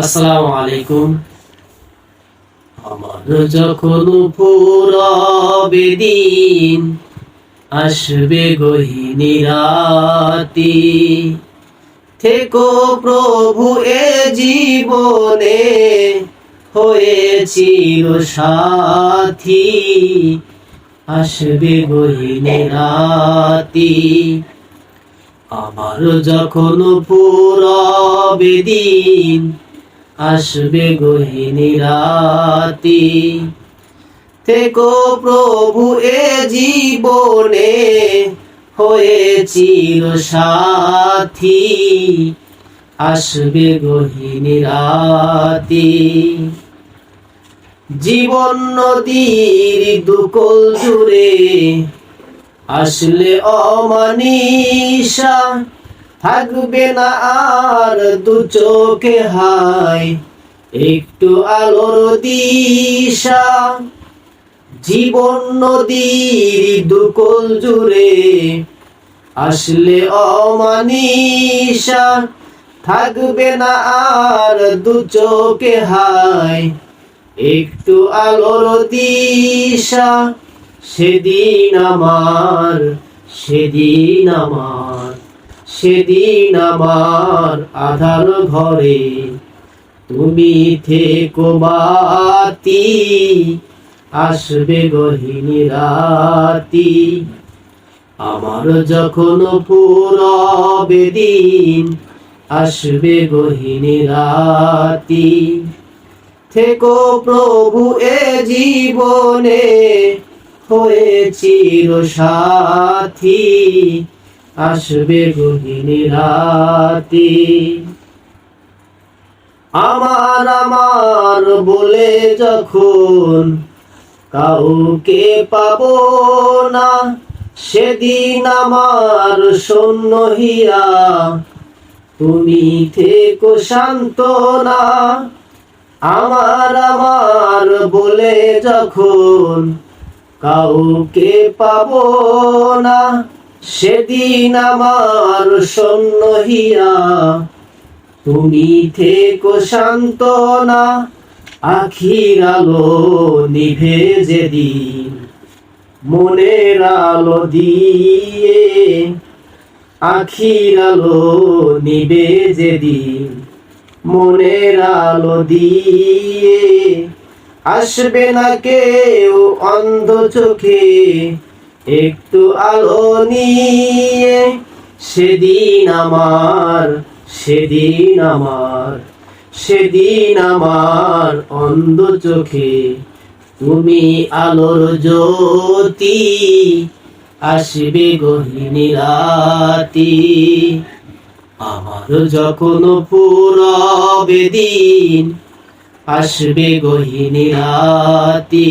আসসালামু আলাইকুম আমার যখন পুরবে দিন, আসবে গহিনী রাতি। থেকো প্রভু এ জীবনে হয়ে চির সাথী। আসবে গহিনী রাতি। আমার যখন পুরবে দিন আসবে গহিনী রাতি। থেকো প্রভু এ জীবনে, হয়ে চির সাথী। আসবে গহিনী রাতি। জীবন নদীর দুকল জুড়ে, আসলে অমানিসা। থাকবে না আর দু চোখে হায় একটু আলোর দিশা, জীবন নদীর দুকল জুড়ে আসলে অমানিসা থাকবে না আর দু চোখে হায় একটু আলোর দিশা। সেদিন আমার সেদিন আমার। সেদিন আমার আধার ঘরে। তুমি থেকো বাতি, আসবে গহিনী রাতি। আমার যখন পুরবে দিন, আসবে গহিনী রাতি। থেকো প্রভু, এ জীবনে হয়ে চির সাথী আসবে গহিনী রাতি। আমার আমার বলে যখন কাউকে পাবো না, সেদিন আমার শূন্য হিয়া তুমি থেকো শান্ত না। আমার আমার বলে যখন কাউকে পাবো না সেদিন আমার শূন্য হিয়া, তুমি থেকো শান্ত না আখির আলো নিভে যেদিন, মনের আলো দিয়ে আখির আলো নিবে যেদিন, মনের আলো দিয়ে আসবে না কেউ অন্ধ চোখে একটু আলো নিয়ে, সেদিন আমার সেদিন আমার সেদিন আমার অন্ধ চোখে তুমি আলোর জ্যোতি, আসবে গহিনী রাতি। আমার যখন পুরবে দিন, আসবে গহিনী রাতি।